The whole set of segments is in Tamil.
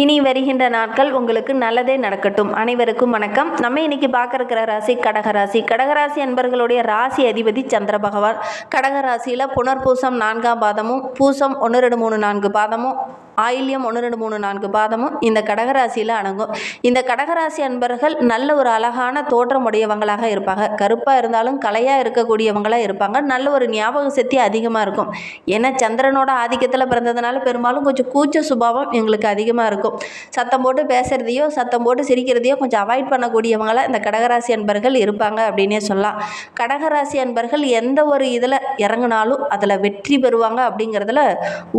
இனி வருகின்ற நாட்கள் உங்களுக்கு நல்லதே நடக்கட்டும். அனைவருக்கும் வணக்கம். நம்ம இன்னைக்கு பார்க்கறக்கிற ராசி கடகராசி. கடகராசி அன்பர்களுடைய ராசி அதிபதி சந்திர பகவான். கடகராசியில் புனர்பூசம் நான்காம் பாதமும் பூசம் ஒன்று ரெண்டு மூணு நான்கு பாதமும் ஆயில்யம் ஒன்று ரெண்டு மூணு நான்கு பாதமும் இந்த கடகராசியில் அடங்கும். இந்த கடகராசி அன்பர்கள் நல்ல ஒரு அழகான தோற்றம் உடையவங்களாக இருப்பாங்க. கருப்பாக இருந்தாலும் கலையாக இருக்கக்கூடியவங்களாக இருப்பாங்க. நல்ல ஒரு ஞாபக சக்தி அதிகமாக இருக்கும். ஏன்னா சந்திரனோட ஆதிக்கத்தில் பிறந்ததுனால பெரும்பாலும் கொஞ்சம் கூச்ச சுபாவம் எங்களுக்கு அதிகமாக இருக்கும். சத்தம் போட்டு பேசுகிறதையோ சத்தம் போட்டு சிரிக்கிறதையோ கொஞ்சம் அவாய்ட் பண்ணக்கூடியவங்களாக இந்த கடகராசி அன்பர்கள் இருப்பாங்க அப்படின்னே சொல்லலாம். கடகராசி அன்பர்கள் எந்த ஒரு இதில் இறங்குனாலும் அதில் வெற்றி பெறுவாங்க அப்படிங்கிறதுல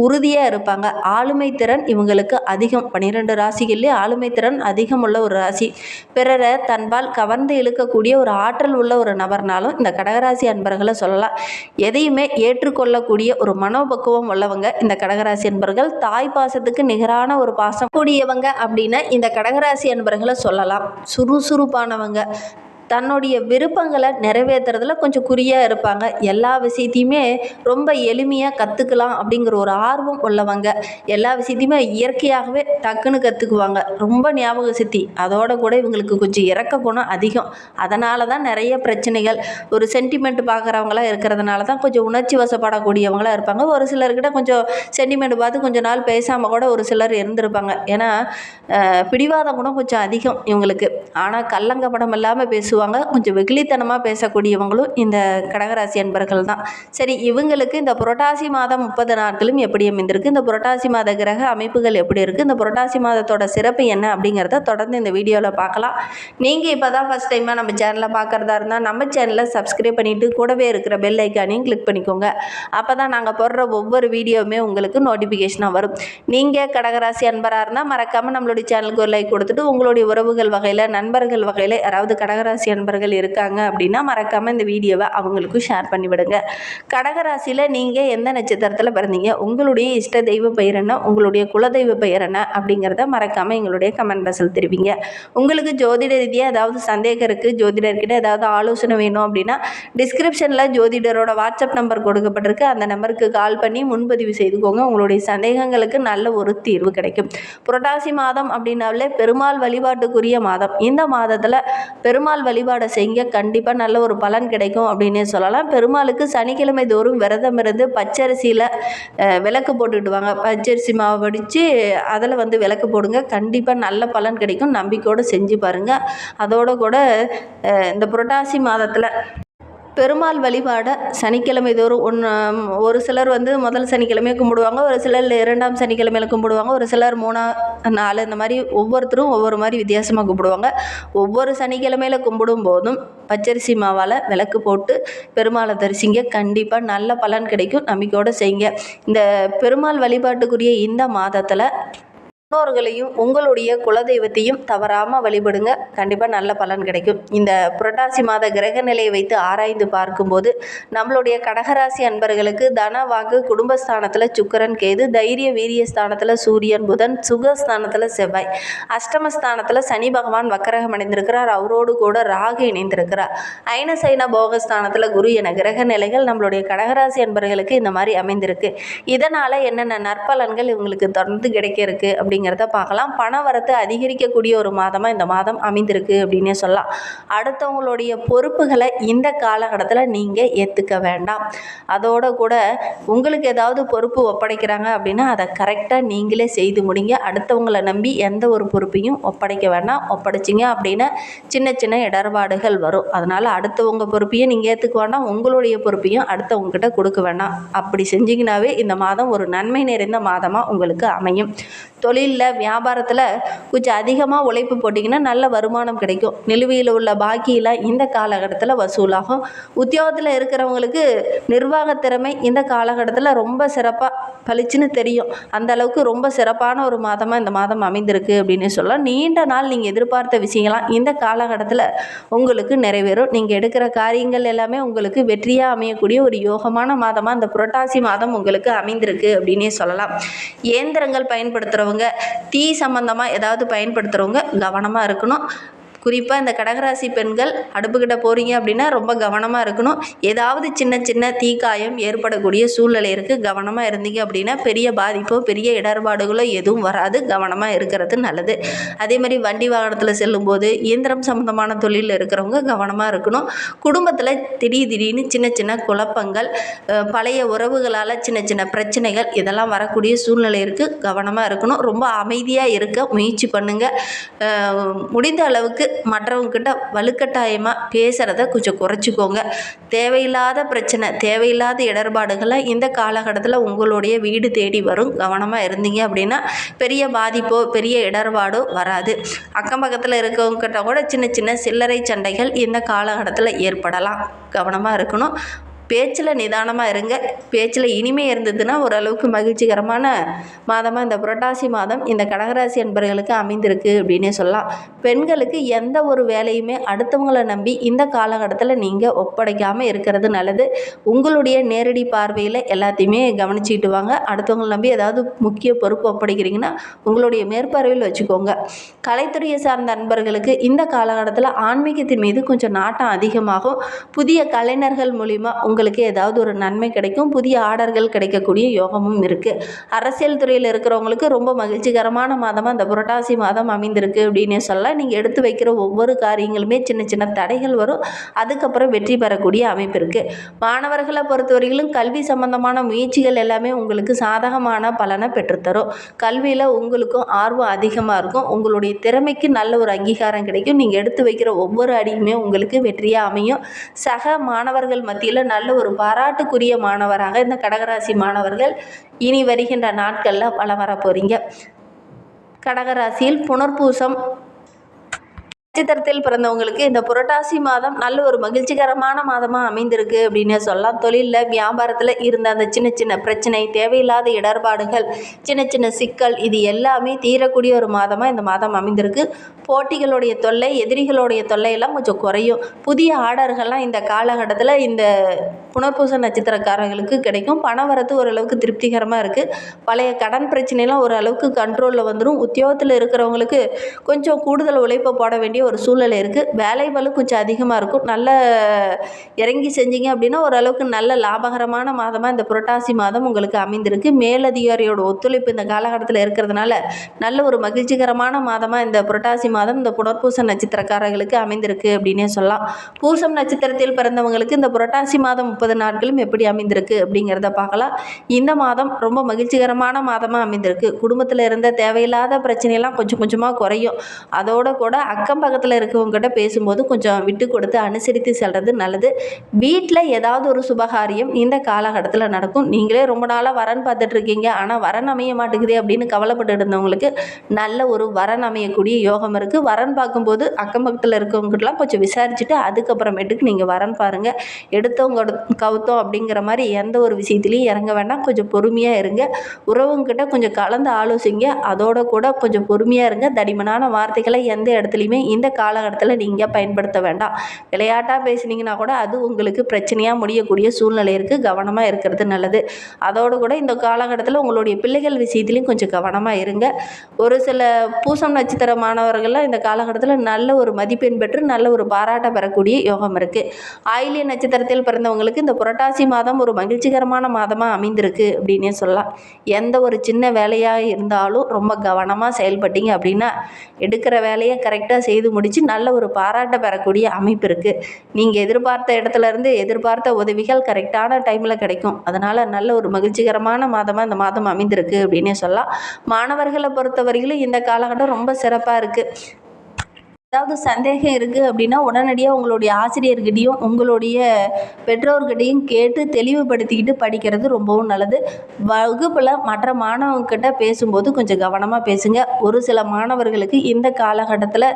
உறுதியாக இருப்பாங்க. ஆளுமை திறன் இவங்களுக்கு அதிகம். பன்னிரெண்டு ராசிகள்லேயே ஆளுமை திறன் அதிகம் உள்ள ஒரு ராசி. பிறரை தன்பால் கவர்ந்து இழுக்கக்கூடிய ஒரு ஆற்றல் உள்ள ஒரு நபர்னாலும் இந்த கடகராசி அன்பர்களை சொல்லலாம். எதையுமே ஏற்றுக்கொள்ளக்கூடிய ஒரு மனோபக்குவம் உள்ளவங்க இந்த கடகராசி அன்பர்கள். தாய் பாசத்துக்கு நிகரான ஒரு பாசம் கூடியவங்க அப்படின்னு இந்த கடகராசி அன்பர்களை சொல்லலாம். சுறுசுறுப்பானவங்க. தன்னுடைய விருப்பங்களை நிறைவேற்றுறதுல கொஞ்சம் குறியாக இருப்பாங்க. எல்லா விஷயத்தையுமே ரொம்ப எளிமையாக கற்றுக்கலாம் அப்படிங்கிற ஒரு ஆர்வம் உள்ளவங்க எல்லா விஷயத்தையுமே இயற்கையாகவே டக்குன்னு கற்றுக்குவாங்க ரொம்ப ஞாபக சக்தி. அதோட கூட இவங்களுக்கு கொஞ்சம் இறக்க குணம் அதிகம். அதனால தான் நிறைய பிரச்சனைகள். ஒரு சென்டிமெண்ட் பார்க்குறவங்களாம் இருக்கிறதுனால தான் கொஞ்சம் உணர்ச்சி வசப்படக்கூடியவங்களாக இருப்பாங்க. ஒரு சிலர்கிட்ட கொஞ்சம் சென்டிமெண்ட் பார்த்து கொஞ்சம் நாள் பேசாமல் கூட ஒரு சிலர் இருந்திருப்பாங்க. ஏன்னா பிடிவாதம் குணம் கொஞ்சம் அதிகம் இவங்களுக்கு. ஆனால் கள்ளங்கப்படம் இல்லாமல் பேசுவாங்க. கொஞ்சம் வெகுளித்தனமாக பேசக்கூடியவங்களும் இந்த கடகராசி அன்பர்கள் தான் சரி இவங்களுக்கு இந்த புரட்டாசி மாதம் முப்பது நாட்களும் எப்படி அமைந்திருக்கு? இந்த புரட்டாசி மாத கிரக அமைப்புகள் எப்படி இருக்குது இந்த புரட்டாசி மாதத்தோட சிறப்பு என்ன அப்படிங்கிறத தொடர்ந்து இந்த வீடியோவில் பார்க்கலாம். நீங்கள் இப்போ தான் ஃபஸ்ட் டைமாக நம்ம சேனலை பார்க்குறதா இருந்தால் நம்ம சேனலை சப்ஸ்கிரைப் பண்ணிவிட்டு கூடவே இருக்கிற பெல் ஐக்கானையும் கிளிக் பண்ணிக்கோங்க. அப்போ தான் நாங்கள் போடுற ஒவ்வொரு வீடியோவுமே உங்களுக்கு நோட்டிஃபிகேஷனாக வரும். நீங்கள் கடகராசி அன்பராக இருந்தால் மறக்காமல் நம்மளுடைய சேனலுக்கு ஒரு லைக் கொடுத்துட்டு உங்களுடைய உறவுகள் வகையில் நண்பர்கள் வகையில் யாராவது கடகராசி அன்பர்கள் இருக்காங்க அப்படின்னா மறக்காமல் இந்த வீடியோவை அவங்களுக்கும் ஷேர் பண்ணிவிடுங்க. கடகராசியில் நீங்கள் எந்த நட்சத்திரத்தில் பிறந்தீங்க? உங்களுடைய இஷ்ட தெய்வ பெயர் என்ன? உங்களுடைய குலதெய்வ பெயர் என்ன? அப்படிங்கிறத மறக்காமல் எங்களுடைய கமெண்ட் பாக்ஸில் தெரிவிங்க. உங்களுக்கு ஜோதிட ரீதியாக ஏதாவது சந்தேகம் இருக்குது ஜோதிடர்கிட்ட ஏதாவது ஆலோசனை வேணும் அப்படின்னா டிஸ்கிரிப்ஷனில் ஜோதிடரோட வாட்ஸ்அப் நம்பர் கொடுக்கப்பட்டிருக்கு. அந்த நம்பருக்கு கால் பண்ணி முன்பதிவு செய்துக்கோங்க. உங்களுடைய சந்தேகங்களுக்கு நல்ல ஒரு தீர்வு கிடைக்கும். புரட்டாசி மாதம் அப்படின்னாலே பெருமாள் வழிபாட்டுக்குரிய மாதம். இந்த மாதத்தில் பெருமாள் வழிபாடை செய்ய கண்டிப்பாக நல்ல ஒரு பலன் கிடைக்கும் அப்படின்னே சொல்லலாம். பெருமாளுக்கு சனிக்கிழமை தோறும் விரதம் இருந்து பச்சரிசியில் விளக்கு போட்டுக்கிடுவாங்க. பச்சரிசி மாவு வடித்து அதில் வந்து விளக்கு போடுங்க. கண்டிப்பாக நல்ல பலன் கிடைக்கும். நம்பிக்கையோடு செஞ்சு பாருங்கள் அதோடு கூட இந்த புரட்டாசி மாதத்தில் பெருமாள் வழிபாடை சனிக்கிழமை தோறும் ஒன்று ஒரு சிலர் வந்து முதல் சனிக்கிழமையை கும்பிடுவாங்க ஒரு சிலர் இரண்டாம் சனிக்கிழமையில கும்பிடுவாங்க ஒரு சிலர் மூணா நாலு இந்த மாதிரி ஒவ்வொருத்தரும் ஒவ்வொரு மாதிரி வித்தியாசமாக கும்பிடுவாங்க. ஒவ்வொரு சனிக்கிழமையில கும்பிடும் போதும் பச்சரிசி மாவால் விளக்கு போட்டு பெருமாளை தரிசிங்க. கண்டிப்பாக நல்ல பலன் கிடைக்கும். நம்பிக்கையோடு செய்யுங்க. இந்த பெருமாள் வழிபாட்டுக்குரிய இந்த மாதத்தில் முன்னோர்களையும் உங்களுடைய குலதெய்வத்தையும் தவறாமல் வழிபடுங்க. கண்டிப்பாக நல்ல பலன் கிடைக்கும். இந்த புரட்டாசி மாத கிரக நிலையை வைத்து ஆராய்ந்து பார்க்கும்போது நம்மளுடைய கடகராசி அன்பர்களுக்கு தன வாக்கு குடும்பஸ்தானத்தில் சுக்கரன் கேது தைரிய வீரிய ஸ்தானத்தில் சூரியன் புதன் சுகஸ்தானத்தில் செவ்வாய். அஷ்டமஸ்தானத்தில் சனி பகவான் வக்கரகம் அடைந்திருக்கிறார் அவரோடு கூட ராகு இணைந்திருக்கிறார். ஐனசைன போகஸ்தானத்தில் குரு என கிரக நிலைகள் நம்மளுடைய கடகராசி அன்பர்களுக்கு இந்த மாதிரி அமைந்திருக்கு. இதனால் என்னென்ன நற்பலன்கள் இவங்களுக்கு தொடர்ந்து கிடைக்க இருக்கு அப்படிங்கிறத பார்க்கலாம். பண வரத்து அதிகரிக்கக்கூடிய ஒரு மாதமாக இந்த மாதம் அமைந்திருக்கு அப்படின்னே சொல்லலாம். அடுத்தவங்களுடைய பொறுப்புகளை இந்த காலகட்டத்தில் நீங்கள் ஏற்றுக்க வேண்டாம். அதோட கூட உங்களுக்கு ஏதாவது பொறுப்பு ஒப்படைக்கிறாங்க அப்படின்னா அதை கரெக்டாக நீங்களே செய்து முடிங்க. அடுத்தவங்களை நம்பி எந்த ஒரு பொறுப்பையும் ஒப்படைக்க வேண்டாம். ஒப்படைச்சிங்க அப்படின்னா சின்ன சின்ன இடர்பாடுகள் வரும். அதனால் அடுத்தவங்க பொறுப்பையும் நீங்கள் ஏற்றுக்க வேண்டாம். உங்களுடைய பொறுப்பையும் அடுத்தவங்ககிட்ட கொடுக்க வேண்டாம். அப்படி செஞ்சிங்கனாவே இந்த மாதம் ஒரு நன்மை நிறைந்த மாதமாக உங்களுக்கு அமையும். தொழில் தொழிலில் வியாபாரத்தில் கொஞ்சம் அதிகமாக உழைப்பு போட்டிங்கன்னா நல்ல வருமானம் கிடைக்கும். நிலுவையில் உள்ள பாக்கியெல்லாம் இந்த காலகட்டத்தில் வசூலாகும். உத்தியோகத்தில் இருக்கிறவங்களுக்கு நிர்வாக திறமை இந்த காலகட்டத்தில் ரொம்ப சிறப்பாக பளிச்சுன்னு தெரியும். அந்த அளவுக்கு ரொம்ப சிறப்பான ஒரு மாதமாக இந்த மாதம் அமைந்திருக்கு அப்படின்னு சொல்லலாம். நீண்ட நாள் நீங்கள் எதிர்பார்த்த விஷயங்கள்லாம் இந்த காலகட்டத்தில் உங்களுக்கு நிறைவேறும். நீங்கள் எடுக்கிற காரியங்கள் எல்லாமே உங்களுக்கு வெற்றியாக அமையக்கூடிய ஒரு யோகமான மாதமாக இந்த புரட்டாசி மாதம் உங்களுக்கு அமைந்திருக்கு அப்படின்னே சொல்லலாம். இயந்திரங்கள் பயன்படுத்துகிறவங்க தீ சம்பந்தமாக ஏதாவது பயன்படுத்துகிறவங்க கவனமாக இருக்கணும். குறிப்பாக இந்த கடகராசி பெண்கள் அடுப்புக்கிட்ட போகிறீங்க அப்படின்னா ரொம்ப கவனமாக இருக்கணும். ஏதாவது சின்ன சின்ன தீக்காயம் ஏற்படக்கூடிய சூழ்நிலை இருக்குது கவனமாக இருந்தீங்க அப்படின்னா பெரிய பாதிப்போ பெரிய இடர்பாடுகளோ எதுவும் வராது. கவனமாக இருக்கிறது நல்லது. அதே மாதிரி வண்டி வாகனத்தில் செல்லும்போது இயந்திரம் சம்மந்தமான தொழிலில் இருக்கிறவங்க கவனமாக இருக்கணும். குடும்பத்தில் திடீர் திடீர்னு சின்ன சின்ன குழப்பங்கள் பழைய உறவுகளால் சின்ன சின்ன பிரச்சனைகள் இதெல்லாம் வரக்கூடிய சூழ்நிலை இருக்குது கவனமாக இருக்கணும். ரொம்ப அமைதியாக இருக்க முயற்சி பண்ணுங்கள் முடிந்த அளவுக்கு மற்றவங்கக்கிட்ட வலுக்கட்டாயமாக பேசுகிறத கொஞ்சம் குறைச்சிக்கோங்க. தேவையில்லாத பிரச்சனை தேவையில்லாத இடர்பாடுகளை இந்த காலகட்டத்தில் உங்களுடைய வீடு தேடி வரும். கவனமாக இருந்தீங்க அப்படின்னா பெரிய பாதிப்போ பெரிய இடர்பாடோ வராது. அக்கம் பக்கத்தில் இருக்கவங்ககிட்ட கூட சின்ன சின்ன சில்லறை சண்டைகள் இந்த காலகட்டத்தில் ஏற்படலாம். கவனமாக இருக்கணும். பேச்சில் நிதானமாக இருங்க. பேச்சில் இனிமை இருந்ததுன்னா ஓரளவுக்கு மகிழ்ச்சிகரமான மாதமாக இந்த புரட்டாசி மாதம் இந்த கடகராசி அன்பர்களுக்கு அமைந்திருக்கு அப்படின்னே சொல்லலாம். பெண்களுக்கு எந்த ஒரு வேலையுமே அடுத்தவங்களை நம்பி இந்த காலகட்டத்தில் நீங்கள் ஒப்படைக்காமல் இருக்கிறது நல்லது. உங்களுடைய நேரடி பார்வையில் எல்லாத்தையுமே கவனிச்சுக்கிட்டு வாங்க. அடுத்தவங்களை நம்பி ஏதாவது முக்கிய பொறுப்பு ஒப்படைக்கிறீங்கன்னா உங்களுடைய மேற்பார்வையில் வச்சுக்கோங்க. கலைத்துறையை சார்ந்த அன்பர்களுக்கு இந்த காலகட்டத்தில் ஆன்மீகத்தின் மீது கொஞ்சம் நாட்டம் அதிகமாகும். புதிய கலைஞர்கள் மூலிமா உங்களுக்கு ஏதாவது ஒரு நன்மை கிடைக்கும். புதிய ஆர்டர்கள் கிடைக்கக்கூடிய யோகமும் இருக்குது அரசியல் துறையில் இருக்கிறவங்களுக்கு ரொம்ப மகிழ்ச்சிகரமான மாதமாக இந்த புரட்டாசி மாதம் அமைந்திருக்கு அப்படின்னே சொல்லலாம். நீங்கள் எடுத்து வைக்கிற ஒவ்வொரு காரியங்களுமே சின்ன சின்ன தடைகள் வரும். அதுக்கப்புறம் வெற்றி பெறக்கூடிய அமைப்பு இருக்குது மாணவர்களை பொறுத்தவரையிலும் கல்வி சம்பந்தமான முயற்சிகள் எல்லாமே உங்களுக்கு சாதகமான பலனை பெற்றுத்தரும். கல்வியில் உங்களுக்கும் ஆர்வம் அதிகமாக இருக்கும். உங்களுடைய திறமைக்கு நல்ல ஒரு அங்கீகாரம் கிடைக்கும். நீங்கள் எடுத்து வைக்கிற ஒவ்வொரு அடியுமே உங்களுக்கு வெற்றியாக அமையும். சக மாணவர்கள் மத்தியில் நல்ல ஒரு பாராட்டுக்குரிய மாணவராக இந்த கடகராசி மாணவர்கள் இனி வருகின்ற நாட்களில் வளம் வர போகிறீங்க கடகராசியில் புனர்பூசம் நட்சத்திரத்தில் பிறந்தவங்களுக்கு இந்த புரட்டாசி மாதம் நல்ல ஒரு மகிழ்ச்சிகரமான மாதமாக அமைந்திருக்கு அப்படின்னு சொல்லலாம். தொழிலில் வியாபாரத்தில் இருந்த அந்த சின்ன சின்ன பிரச்சனை தேவையில்லாத இடர்பாடுகள் சின்ன சின்ன சிக்கல் இது எல்லாமே தீரக்கூடிய ஒரு மாதமாக இந்த மாதம் அமைந்திருக்கு. போட்டிகளுடைய தொல்லை எதிரிகளுடைய தொல்லையெல்லாம் கொஞ்சம் குறையும். புதிய ஆர்டர்கள்லாம் இந்த காலகட்டத்தில் இந்த புனர்பூச நட்சத்திரக்காரர்களுக்கு கிடைக்கும். பணவரத்து ஓரளவுக்கு திருப்திகரமாக இருக்குது பழைய கடன் பிரச்சனைலாம் ஓரளவுக்கு கண்ட்ரோலில் வந்துடும் உத்தியோகத்தில் இருக்கிறவங்களுக்கு கொஞ்சம் கூடுதல் உழைப்பை போட வேண்டிய ஒரு சூழ்நிலை இருக்குது வேலை வலு கொஞ்சம் அதிகமாக இருக்கும். நல்ல இறங்கி செஞ்சீங்க அப்படின்னா ஓரளவுக்கு நல்ல லாபகரமான மாதமாக இந்த புரட்டாசி மாதம் உங்களுக்கு அமைந்திருக்கு. மேலதிகாரியோட ஒத்துழைப்பு இந்த காலகட்டத்தில் இருக்கிறதுனால நல்ல ஒரு மகிழ்ச்சிகரமான மாதமாக இந்த புரட்டாசி மாதம் இந்த புனர்பூச நட்சத்திரக்காரர்களுக்கு அமைந்திருக்கு அப்படின்னே சொல்லலாம். பூசம் நட்சத்திரத்தில் பிறந்தவங்களுக்கு இந்த புரட்டாசி மாதம் முப்பது நாட்களும் எப்படி அமைந்திருக்கு அப்படிங்கிறத பார்க்கலாம். இந்த மாதம் ரொம்ப மகிழ்ச்சிகரமான மாதமாக அமைந்திருக்கு. குடும்பத்தில் இருந்த தேவையில்லாத பிரச்சனையெல்லாம் கொஞ்சம் கொஞ்சமாக குறையும். அதோட கூட அக்கம் பக்கத்தில் இருக்கவங்ககிட்ட பேசும்போது கொஞ்சம் விட்டு கொடுத்து அனுசரித்து செல்வது நல்லது. வீட்டில் ஏதாவது ஒரு சுபகாரியம் இந்த காலகட்டத்தில் நடக்கும். நீங்களே ரொம்ப நாளாக வரன் பார்த்துட்டு இருக்கீங்க. ஆனால் வரன் அமைய மாட்டேங்குது அப்படின்னு கவலைப்பட்டு இருந்தவங்களுக்கு நல்ல ஒரு வரன் அமையக்கூடிய யோகம் இருக்குது வரன் பார்க்கும்போது அக்கம் பக்கத்தில் இருக்கவங்ககிட்டலாம் கொஞ்சம் விசாரிச்சுட்டு அதுக்கப்புறமேட்டுக்கு நீங்கள் வரன் பாருங்கள் எடுத்தவங்க கவுத்தோம் அப்படிங்கிற மாதிரி எந்த ஒரு விஷயத்துலையும் இறங்க வேண்டாம். கொஞ்சம் பொறுமையாக இருங்க. உறவுங்கிட்ட கொஞ்சம் கலந்து ஆலோசிங்க. அதோட கூட கொஞ்சம் பொறுமையாக இருங்க. தடிமனான வார்த்தைகளை எந்த இடத்துலையுமே இந்த காலகட்டத்தில் நீங்கள் பயன்படுத்த வேண்டாம். விளையாட்டாக பேசுனீங்கன்னா கூட அது உங்களுக்கு பிரச்சனையாக முடியக்கூடிய சூழ்நிலை இருக்குது கவனமாக இருக்கிறது நல்லது. அதோடு கூட இந்த காலகட்டத்தில் உங்களுடைய பிள்ளைகள் விஷயத்துலையும் கொஞ்சம் கவனமாக இருங்க. ஒரு சில பூசம் நட்சத்திர மாணவர்கள்லாம் இந்த காலகட்டத்தில் நல்ல ஒரு மதிப்பெண் பெற்று நல்ல ஒரு பாராட்ட பெறக்கூடிய யோகம் இருக்குது ஆயிலிய நட்சத்திரத்தில் பிறந்தவங்களுக்கு இந்த புரட்டாசி மாதம் ஒரு மகிழ்ச்சிகரமான மாதமாக அமைந்திருக்கு அப்படின்னே சொல்லலாம். எந்த ஒரு சின்ன வேலையாக இருந்தாலும் ரொம்ப கவனமாக செயல்பட்டீங்க அப்படின்னா எடுக்கிற வேலையை கரெக்டாக செய்து முடித்து நல்ல ஒரு பாராட்ட பெறக்கூடிய அமைப்பு இருக்குது நீங்கள் எதிர்பார்த்த இடத்துல இருந்து எதிர்பார்த்த உதவிகள் கரெக்டான டைமில் கிடைக்கும். அதனால் நல்ல ஒரு மகிழ்ச்சிகரமான மாதமாக இந்த மாதம் அமைந்திருக்கு அப்படின்னே சொல்லலாம். மாணவர்களை பொறுத்தவரையிலும் இந்த காலகட்டம் ரொம்ப சிறப்பாக இருக்குது ஏதாவது சந்தேகம் இருக்குது அப்படின்னா உடனடியாக உங்களுடைய ஆசிரியர்கிட்டையும் உங்களுடைய பெற்றோர்கிட்டையும் கேட்டு தெளிவுபடுத்திக்கிட்டு படிக்கிறது ரொம்பவும் நல்லது. வகுப்பில் மற்ற மாணவங்கிட்ட பேசும்போது கொஞ்சம் கவனமாக பேசுங்க. ஒரு சில மாணவர்களுக்கு இந்த காலகட்டத்தில்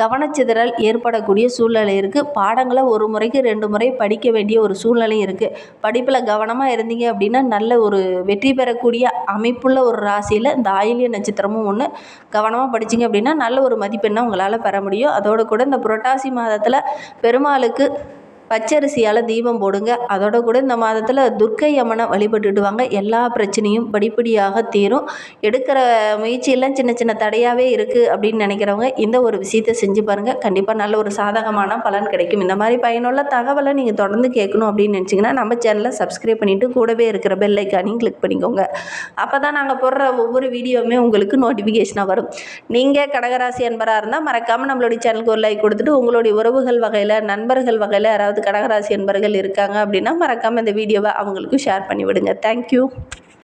கவனச்சிதறல் ஏற்படக்கூடிய சூழ்நிலை இருக்குது பாடங்களை ஒரு முறைக்கு ரெண்டு முறை படிக்க வேண்டிய ஒரு சூழ்நிலை இருக்குது படிப்பில் கவனமாக இருந்தீங்க அப்படின்னா நல்ல ஒரு வெற்றி பெறக்கூடிய அமைப்புள்ள ஒரு ராசியில் இந்த ஆயிலிய நட்சத்திரமும் ஒன்று கவனமாக படித்தீங்க அப்படின்னா நல்ல ஒரு மதிப்பெண்ணை உங்களால் பெற முடியும். அதோடு கூட இந்த புரட்டாசி மாதத்தில் பெருமாளுக்கு பச்சரிசியால் தீபம் போடுங்க. அதோட கூட இந்த மாதத்தில் துர்க்கை அம்மனை வழிபட்டுட்டு வாங்க எல்லா பிரச்சனையும் படிப்படியாக தீரும். எடுக்கிற முயற்சியெல்லாம் சின்ன சின்ன தடையாகவே இருக்குது அப்படின்னு நினைக்கிறவங்க இந்த ஒரு விஷயத்தை செஞ்சு பாருங்கள் கண்டிப்பாக நல்ல ஒரு சாதகமான பலன் கிடைக்கும். இந்த மாதிரி பயனுள்ள தகவலை நீங்கள் தொடர்ந்து கேட்கணும் அப்படின்னு நினச்சிங்கன்னா நம்ம சேனலை சப்ஸ்கிரைப் பண்ணிவிட்டு கூடவே இருக்கிற பெல் ஐக்கானையும் கிளிக் பண்ணிக்கோங்க. அப்போ தான் நாங்கள் போடுற ஒவ்வொரு வீடியோவுமே உங்களுக்கு நோட்டிஃபிகேஷனாக வரும். நீங்கள் கடகராசி அன்பராக இருந்தால் மறக்காமல் நம்மளுடைய சேனலுக்கு ஒரு லைக் கொடுத்துட்டு உங்களுடைய உறவுகள் வகையில் நண்பர்கள் வகையில் யாராவது கடகராசி என்பர்கள் இருக்காங்க அப்படின்னா மறக்காமல் இந்த வீடியோவை அவங்களுக்கும் ஷேர் பண்ணி விடுங்க தேங்க்யூ